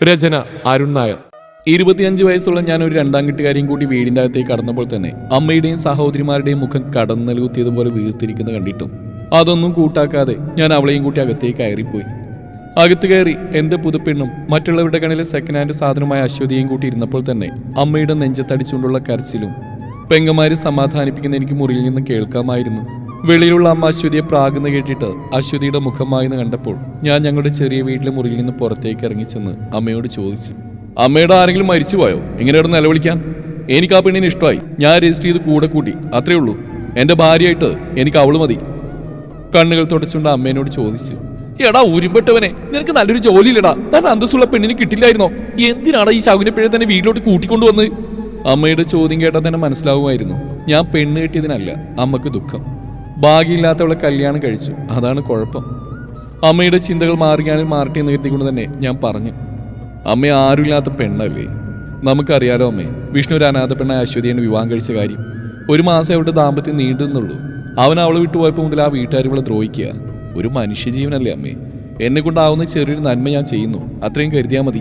രചന അരുൺ നായർ. ഇരുപത്തിയഞ്ച് വയസ്സുള്ള ഞാൻ ഒരു രണ്ടാം കെട്ടുകാരെയും കൂടി വീടിന്റെ അകത്തേക്ക് കടന്നപ്പോൾ തന്നെ അമ്മയുടെയും സഹോദരിമാരുടെയും മുഖം കടന്നു നൽകുത്തിയതുപോലെ വീർത്തിരിക്കുന്നത് കണ്ടിട്ടും. അതൊന്നും കൂട്ടാക്കാതെ ഞാൻ അവളെയും കൂട്ടി അകത്തേക്ക് കയറിപ്പോയി. അകത്ത് കയറി എന്റെ പുതുപ്പെണ്ണും മറ്റുള്ളവരുടെ കണിലെ സെക്കൻഡ് ഹാൻഡ് സാധനമായ അശ്വതിയും കൂട്ടി ഇരുന്നപ്പോൾ തന്നെ അമ്മയുടെ നെഞ്ചത്തടിച്ചുകൊണ്ടുള്ള കരച്ചിലും പെങ്ങമാരെ സമാധാനിപ്പിക്കുന്ന എനിക്ക് മുറിയിൽ നിന്ന് കേൾക്കാമായിരുന്നു. വെളിയിലുള്ള അമ്മ അശ്വതിയെ പ്രാകുന്ന കേട്ടിട്ട് അശ്വതിയുടെ മുഖമായെന്ന് കണ്ടപ്പോൾ ഞാൻ ഞങ്ങളുടെ ചെറിയ വീട്ടിലെ മുറിയിൽ നിന്ന് പുറത്തേക്ക് ഇറങ്ങി ചെന്ന് അമ്മയോട് ചോദിച്ചു അമ്മയുടെ ആരെങ്കിലും മരിച്ചുപോയോ ഇങ്ങനെ നിലവിളിക്കാൻ? എനിക്ക് ആ പെണ്ണിനെ ഇഷ്ടമായി. ഞാൻ രജിസ്റ്റർ ചെയ്ത് കൂടെ കൂട്ടി. അത്രേ ഉള്ളൂ. എന്റെ ഭാര്യയായിട്ട് എനിക്ക് അവൾ മതി. കണ്ണുകൾ തുടച്ചുകൊണ്ട് അമ്മേനോട് ചോദിച്ചു എടാ ഉരുമ്പെട്ടവനെ നിനക്ക് നല്ലൊരു ജോലിയില്ലടാ. താൻ അന്തസ്സുള്ള പെണ്ണിന് കിട്ടില്ലായിരുന്നോ? എന്തിനാടാ ഈ ശകുനപ്പിഴ തന്നെ വീട്ടിലോട്ട് കൂട്ടിക്കൊണ്ടുവന്ന് അമ്മയുടെ ചോദ്യം കേട്ടാൽ തന്നെ മനസ്സിലാവുമായിരുന്നു. ഞാൻ പെണ്ണ് കിട്ടിയതിനല്ല അമ്മയ്ക്ക് ദുഃഖം. ഭാഗ്യമില്ലാത്തവളെ കല്യാണം കഴിച്ചു. അതാണ് കുഴപ്പം. അമ്മയുടെ ചിന്തകൾ മാറിയാണിൽ മാറട്ടെ എന്ന് കരുതിക്കൊണ്ട് തന്നെ ഞാൻ പറഞ്ഞു. അമ്മ ആരുമില്ലാത്ത പെണ്ണല്ലേ? നമുക്കറിയാലോ അമ്മേ വിഷ്ണു ഒരു അനാഥ പെണ്ണായ അശ്വതിയാണ് വിവാഹം കഴിച്ച കാര്യം. ഒരു മാസം അവരുടെ ദാമ്പത്യം നീണ്ടുന്നുള്ളൂ അവൻ അവളെ വിട്ടുപോയപ്പോൾ മുതൽ ആ വീട്ടുകാർ ഇവളെ ദ്രോഹിക്കുക. ഒരു മനുഷ്യജീവനല്ലേ അമ്മേ? എന്നെ കൊണ്ടാവുന്ന ചെറിയൊരു നന്മ ഞാൻ ചെയ്യുന്നു. അത്രയും കരുതിയാൽ മതി.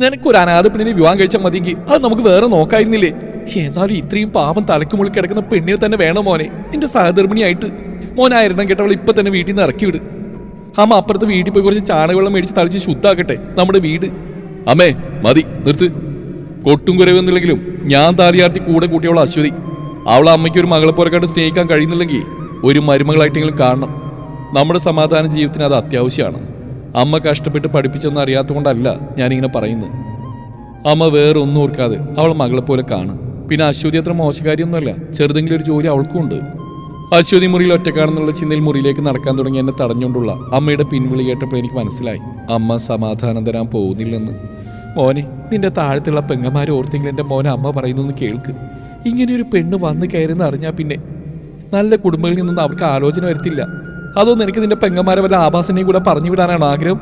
നിനക്കൊരു അനാഥ പെണ്ണിനെ വിവാഹം കഴിച്ചാൽ മതിയെങ്കിൽ അത് നമുക്ക് വേറെ നോക്കായിരുന്നില്ലേ? എന്നാലും ഇത്രയും പാവം തലക്കുമുള്ളിൽ കിടക്കുന്ന പെണ്ണിനെ തന്നെ വേണം മോനെ? എന്റെ സഹധർമ്മിണിയായിട്ട്. മോനായിരണം കേട്ടവൾ ഇപ്പൊ തന്നെ വീട്ടിൽ നിന്ന് ഇറക്കി വിട്. അമ്മ അപ്പുറത്ത് വീട്ടിൽ പോയി കുറച്ച് ചാണകവെള്ളം മേടിച്ച് തളിച്ച് ശുദ്ധാക്കട്ടെ. നമ്മുടെ വീട്. അമ്മേ മതി നിർത്ത്. കൊട്ടും കുരവെന്നില്ലെങ്കിലും ഞാൻ താലിയാർത്തി കൂടെ കൂട്ടിയവൾ അശ്വതി. അവളെ അമ്മയ്ക്ക് ഒരു മകളെ പോലെ കണ്ട് സ്നേഹിക്കാൻ കഴിയുന്നില്ലെങ്കിൽ ഒരു മരുമകളായിട്ടെങ്കിലും കാണണം. നമ്മുടെ സമാധാന ജീവിതത്തിന് അത് അത്യാവശ്യമാണ്. അമ്മ കഷ്ടപ്പെട്ട് പഠിപ്പിച്ചൊന്നും അറിയാത്തതുകൊണ്ടല്ല ഞാനിങ്ങനെ പറയുന്നത്. അമ്മ വേറൊന്നും ഓർക്കാതെ അവൾ മകളെ പോലെ കാണും. പിന്നെ അശ്വതി അത്ര മോശക്കാരിയൊന്നുമല്ല ചെറുതെങ്കിലും ഒരു ജോലി അവൾക്കും ഉണ്ട്. അശ്വതി മുറിയിൽ ഒറ്റക്കാണെന്നുള്ള ചിന്തയിൽ മുറിയിലേക്ക് നടക്കാൻ തുടങ്ങി എന്നെ തടഞ്ഞുകൊണ്ടുള്ള അമ്മയുടെ പിൻവിളി കേട്ടപ്പോൾ എനിക്ക് മനസ്സിലായി. അമ്മ സമാധാനം തരാൻ പോകുന്നില്ലെന്ന്. മോനെ നിന്റെ താഴത്തുള്ള പെങ്ങന്മാരെ ഓർത്തെങ്കിലും എന്റെ മോനെ അമ്മ പറയുന്നൊന്ന് കേൾക്ക്. ഇങ്ങനെയൊരു പെണ്ണ് വന്ന് കയറുന്ന അറിഞ്ഞാൽ പിന്നെ. നല്ല കുടുംബങ്ങളിൽ നിന്നൊന്നും അവർക്ക് ആലോചന വരത്തില്ല. അതൊന്നും എനിക്ക് നിന്റെ പെങ്ങന്മാരെ വല്ല ആഭാസനെയും കൂടെ പറഞ്ഞു വിടാനാണ് ആഗ്രഹം.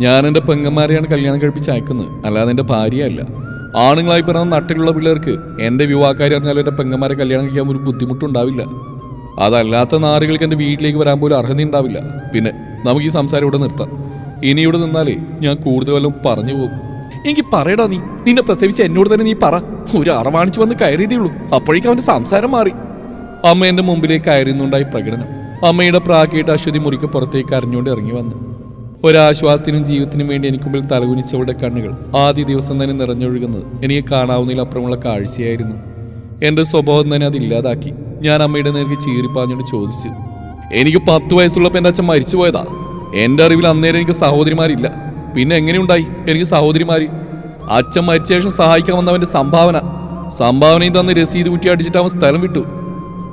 ഞാൻ എന്റെ പെങ്ങന്മാരെയാണ് കല്യാണം കഴിപ്പിച്ച് അയക്കുന്നത് അല്ലാതെ എന്റെ ഭാര്യയല്ല. ആണുങ്ങളായി പിറന്ന നാട്ടിലുള്ള പിള്ളേർക്ക് എന്റെ വിവാഹക്കാരി അറിഞ്ഞാൽ എന്റെ പെങ്ങന്മാരെ കല്യാണം കഴിക്കാൻ ഒരു ബുദ്ധിമുട്ടുണ്ടാവില്ല. അതല്ലാത്ത നാറുകൾക്ക് എന്റെ വീട്ടിലേക്ക് വരാൻ പോലും അർഹത ഉണ്ടാവില്ല. പിന്നെ നമുക്ക് ഈ സംസാരം ഇവിടെ നിർത്താം. ഇനി ഇവിടെ നിന്നാലേ ഞാൻ കൂടുതൽ വല്ലതും പറഞ്ഞു പോകും. എനിക്ക് പറയടാ നീ. നിന്നെ പ്രസവിച്ച് എന്നോട് തന്നെ നീ പറ. ഒരു അറവാണിച്ച് വന്ന് കയറിയതേ ഉള്ളൂ. അപ്പോഴേക്കും അവന്റെ സംസാരം മാറി. അമ്മ എന്റെ മുമ്പിലേക്ക് കയറുന്നുണ്ടായി പ്രകടനം. അമ്മയുടെ പ്രാക്കിയിട്ട് അശ്വതി മുറിക്ക് പുറത്തേക്ക് അറിഞ്ഞുകൊണ്ട് ഇറങ്ങി വന്നു. ഒരാശ്വാസത്തിനും ജീവിതത്തിനും വേണ്ടി എനിക്ക് മുമ്പിൽ തലകുനിച്ചവളുടെ കണ്ണുകൾ ആദ്യ ദിവസം തന്നെ നിറഞ്ഞൊഴുകുന്നത് എനിക്ക് കാണാവുന്നതിലപ്പുറമുള്ള കാഴ്ചയായിരുന്നു. എന്റെ സ്വഭാവം തന്നെ അതില്ലാതാക്കി ഞാൻ അമ്മയുടെ നേർക്ക് ചീറിപ്പാഞ്ഞോട് ചോദിച്ചു എനിക്ക് പത്ത് വയസ്സുള്ളപ്പോൾ എന്റെ അച്ഛൻ മരിച്ചുപോയതാ എന്റെ അറിവിൽ അന്നേരം എനിക്ക് സഹോദരിമാരില്ല. പിന്നെ എങ്ങനെയുണ്ടായി എനിക്ക് സഹോദരിമാര്. അച്ഛൻ മരിച്ച ശേഷം സഹായിക്കാൻ വന്നവന്റെ സംഭാവന. സംഭാവനയും തന്ന് രസീത് കുട്ടി അടിച്ചിട്ട് അവൻ സ്ഥലം വിട്ടു.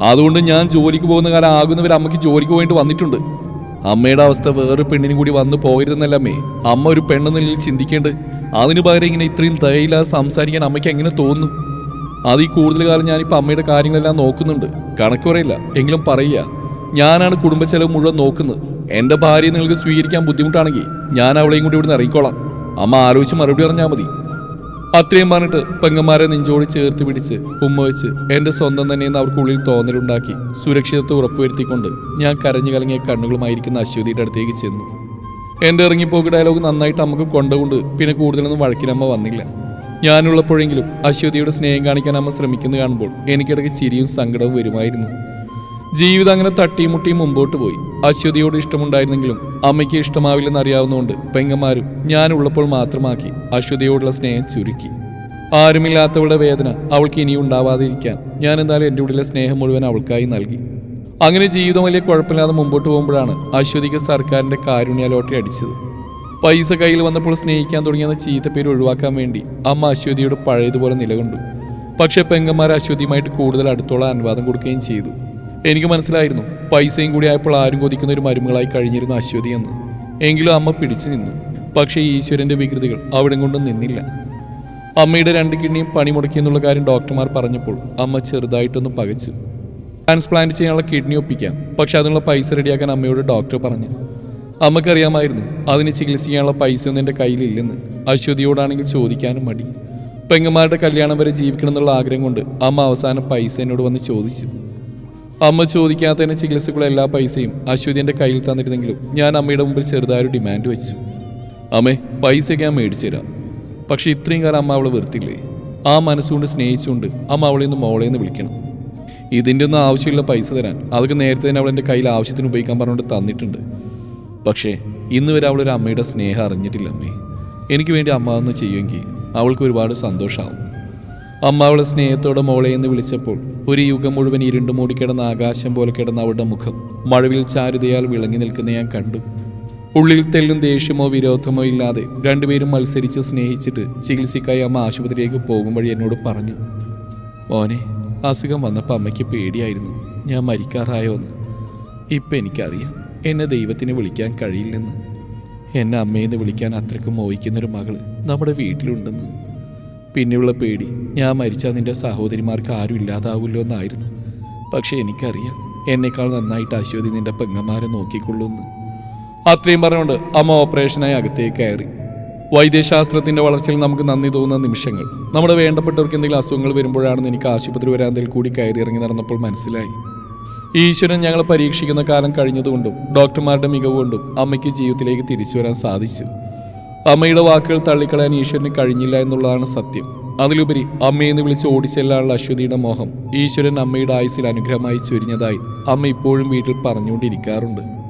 അതുകൊണ്ട് ഞാൻ ജോലിക്ക് പോകുന്ന കാലം ആകുന്നവർ അമ്മയ്ക്ക് ജോലിക്ക് പോയിട്ട് വന്നിട്ടുണ്ട്. അമ്മയുടെ അവസ്ഥ വേറൊരു പെണ്ണിനും കൂടി വന്നു പോയിരുന്നല്ല അമ്മേ അമ്മ ഒരു പെണ്ണ് നിലയിൽ ചിന്തിക്കേണ്ടത് അതിനു പകരം ഇങ്ങനെ ഇത്രയും ദയയില്ലാതെ സംസാരിക്കാൻ അമ്മയ്ക്ക് എങ്ങനെ തോന്നുന്നു? അത് ഈ കൂടുതൽ കാലം ഞാനിപ്പോൾ അമ്മയുടെ കാര്യങ്ങളെല്ലാം നോക്കുന്നുണ്ട്. കണക്ക് പറയില്ല. എങ്കിലും പറയുക ഞാനാണ് കുടുംബ ചെലവ് മുഴുവൻ നോക്കുന്നത്. എന്റെ ഭാര്യയെ നിങ്ങൾക്ക് സ്വീകരിക്കാൻ ബുദ്ധിമുട്ടാണെങ്കിൽ ഞാൻ അവളെയും കൂടി ഇവിടുന്ന് ഇറങ്ങിക്കോളാം. അമ്മ ആലോചിച്ച് മറുപടി പറഞ്ഞാൽ മതി. അത്രയും പറഞ്ഞിട്ട് പെങ്ങന്മാരെ നെഞ്ചോട് ചേർത്ത് പിടിച്ച് ഉമ്മ വെച്ച് എന്റെ സ്വന്തം തന്നെയെന്ന് അവർക്കുള്ളിൽ തോന്നലുണ്ടാക്കി സുരക്ഷിതത്വം ഉറപ്പുവരുത്തിക്കൊണ്ട് ഞാൻ കരഞ്ഞു കലങ്ങിയ കണ്ണുകളുമായിരിക്കുന്ന അശ്വതിയുടെ അടുത്തേക്ക് ചെന്നു. എന്റെ ഇറങ്ങിപ്പോക്ക് ഡയലോഗ് നന്നായിട്ട് അമ്മയ്ക്ക് കൊണ്ടുകൊണ്ട് പിന്നെ കൂടുതലൊന്നും വഴക്കിനമ്മ വന്നില്ല. ഞാനുള്ളപ്പോഴെങ്കിലും അശ്വതിയുടെ സ്നേഹം കാണിക്കാൻ അമ്മ ശ്രമിക്കുന്നു കാണുമ്പോൾ എനിക്കിടയ്ക്ക് ചിരിയും സങ്കടവും വരുമായിരുന്നു. ജീവിതം അങ്ങനെ തട്ടിയും മുട്ടിയും മുമ്പോട്ട് പോയി. അശ്വതിയോട് ഇഷ്ടമുണ്ടായിരുന്നെങ്കിലും അമ്മയ്ക്ക് ഇഷ്ടമാവില്ലെന്ന് അറിയാവുന്നതുകൊണ്ട് പെങ്ങന്മാരും ഞാനുള്ളപ്പോൾ മാത്രമാക്കി അശ്വതിയോടുള്ള സ്നേഹം ചുരുക്കി. ആരുമില്ലാത്തവളുടെ വേദന അവൾക്ക് ഇനിയും ഉണ്ടാവാതിരിക്കാൻ ഞാൻ എന്തായാലും എന്റെ ഉള്ളിലെ സ്നേഹം മുഴുവൻ അവൾക്കായി നൽകി. അങ്ങനെ ജീവിതം വലിയ കുഴപ്പമില്ലാതെ മുമ്പോട്ട് പോകുമ്പോഴാണ് അശ്വതിക്ക് സർക്കാരിന്റെ കാരുണ്യ ലോട്ടറി അടിച്ചത്. പൈസ കയ്യിൽ വന്നപ്പോൾ സ്നേഹിക്കാൻ തുടങ്ങിയെന്ന ചീത്തപ്പേര് ഒഴിവാക്കാൻ വേണ്ടി അമ്മ അശ്വതിയോട് പഴയതുപോലെ നിലകൊണ്ടു. പക്ഷേ പെങ്ങന്മാർ അശ്വതിയുമായിട്ട് കൂടുതൽ അടുത്തോളം അനുവാദം കൊടുക്കുകയും ചെയ്തു. എനിക്ക് മനസ്സിലായിരുന്നു. പൈസയും കൂടി ആയപ്പോൾ ആരും കൊതിക്കുന്ന ഒരു മരുമകളായി കഴിഞ്ഞിരുന്ന അശ്വതി എന്ന്. എങ്കിലും അമ്മ പിടിച്ചു നിന്നു. പക്ഷേ ഈശ്വരന്റെ വികൃതികൾ അവിടെ കൊണ്ടും നിന്നില്ല. അമ്മയുടെ രണ്ട് കിഡ്നിയും പണി മുടക്കിയെന്നുള്ള കാര്യം ഡോക്ടർമാർ പറഞ്ഞപ്പോൾ അമ്മ ചെറുതായിട്ടൊന്ന് പകച്ചു. ട്രാൻസ്പ്ലാന്റ് ചെയ്യാനുള്ള കിഡ്നി ഒപ്പിക്കാം. പക്ഷെ അതിനുള്ള പൈസ റെഡിയാക്കാൻ അമ്മയോട് ഡോക്ടർ പറഞ്ഞു. അമ്മക്കറിയാമായിരുന്നു അതിന് ചികിത്സിക്കാനുള്ള പൈസ ഒന്നും എന്റെ കയ്യിലില്ലെന്ന്. അശ്വതിയോടാണെങ്കിൽ ചോദിക്കാനും മടി. പെങ്ങന്മാരുടെ കല്യാണം വരെ ജീവിക്കണം എന്നുള്ള ആഗ്രഹം കൊണ്ട് അമ്മ അവസാനം പൈസ എന്നോട് വന്ന് ചോദിച്ചു. അമ്മ ചോദിക്കാത്തതിന് ചികിത്സക്കുള്ള എല്ലാ പൈസയും അശ്വതി എന്റെ കയ്യിൽ തന്നിരുന്നെങ്കിലും ഞാൻ അമ്മയുടെ മുമ്പിൽ ചെറുതായൊരു ഡിമാൻഡ് വെച്ചു. അമ്മേ പൈസയൊക്കെ ഞാൻ മേടിച്ചു തരാം. പക്ഷെ ഇത്രയും കാലം അമ്മ അവളെ വെറുത്തില്ലേ? ആ മനസ്സുകൊണ്ട് സ്നേഹിച്ചുകൊണ്ട് അമ്മ അവളെ ഒന്ന് മോളെ എന്ന് വിളിക്കണം. ഇതിന്റെ ഒന്നും ആവശ്യമില്ല പൈസ തരാൻ. അതൊക്കെ നേരത്തെ തന്നെ അവൾ എന്റെ കയ്യിൽ ആവശ്യത്തിന് ഉപയോഗിക്കാൻ പറഞ്ഞുകൊണ്ട് തന്നിട്ടുണ്ട്. പക്ഷേ ഇന്ന് വരെ അവളൊരു അമ്മയുടെ സ്നേഹം അറിഞ്ഞിട്ടില്ല അമ്മേ. എനിക്ക് വേണ്ടി അമ്മ ഒന്ന് ചെയ്യുമെങ്കിൽ അവൾക്ക് ഒരുപാട് സന്തോഷമാവും. അമ്മ അവളെ സ്നേഹത്തോടെ മോളെ എന്ന് വിളിച്ചപ്പോൾ ഒരു യുഗം മുഴുവൻ ഇരുണ്ടു മൂടിക്കിടന്ന ആകാശം പോലെ കിടന്ന അവളുടെ മുഖം മഴവിൽ ചാരുതയാൽ വിളങ്ങി നിൽക്കുന്ന ഞാൻ കണ്ടു. ഉള്ളിൽ തെല്ലും ദേഷ്യമോ വിരോധമോ ഇല്ലാതെ രണ്ടുപേരും മത്സരിച്ച് സ്നേഹിച്ചിട്ട് ചികിത്സയ്ക്കായി അമ്മ ആശുപത്രിയിലേക്ക് പോകും വഴി എന്നോട് പറഞ്ഞു. മോനെ അസുഖം വന്നപ്പോൾ അമ്മയ്ക്ക് പേടിയായിരുന്നു. ഞാൻ മരിക്കാറായോ എന്ന് ഇപ്പം എനിക്കറിയാം. എന്നെ ദൈവത്തിന് വിളിക്കാൻ കഴിയില്ലെന്ന്. എന്നെ അമ്മയെന്ന് വിളിക്കാൻ അത്രയ്ക്ക് മോഹിക്കുന്നൊരു മകൾ നമ്മുടെ വീട്ടിലുണ്ടെന്ന്. പിന്നെയുള്ള പേടി. ഞാൻ മരിച്ചാൽ നിന്റെ സഹോദരിമാർക്ക് ആരും ഇല്ലാതാവില്ലോ എന്നായിരുന്നു. പക്ഷെ എനിക്കറിയാം എന്നേക്കാൾ നന്നായിട്ട് അശ്വതി നിന്റെ പെങ്ങന്മാരെ നോക്കിക്കൊള്ളുമെന്ന്. അത്രയും പറഞ്ഞുകൊണ്ട് അമ്മ ഓപ്പറേഷനായി അകത്തേക്ക് കയറി. വൈദ്യശാസ്ത്രത്തിന്റെ വളർച്ചയിൽ നമുക്ക് നന്ദി തോന്നുന്ന നിമിഷങ്ങൾ. നമ്മുടെ വേണ്ടപ്പെട്ടവർക്ക് എന്തെങ്കിലും അസുഖങ്ങൾ വരുമ്പോഴാണെന്ന് എനിക്ക് ആശുപത്രി വരാന്തയിൽ കൂടി കയറി ഇറങ്ങി നടന്നപ്പോൾ മനസ്സിലായി. ഈശ്വരൻ ഞങ്ങളെ പരീക്ഷിക്കുന്ന കാലം കഴിഞ്ഞതുകൊണ്ടും ഡോക്ടർമാരുടെ മികവ് കൊണ്ടും അമ്മയ്ക്ക് ജീവിതത്തിലേക്ക് തിരിച്ചു വരാൻ സാധിച്ചു. അമ്മയുടെ വാക്കുകൾ തള്ളിക്കളയാൻ ഈശ്വരന് കഴിഞ്ഞില്ല എന്നുള്ളതാണ് സത്യം. അതിലുപരി അമ്മയെന്ന് വിളിച്ച് ഓടിച്ചെല്ലാനുള്ള അശ്വതിയുടെ മോഹം ഈശ്വരൻ അമ്മയുടെ ആയുസിൽ അനുഗ്രഹമായി ചൊരിഞ്ഞതായി അമ്മ ഇപ്പോഴും വീട്ടിൽ പറഞ്ഞുകൊണ്ടിരിക്കാറുണ്ട്.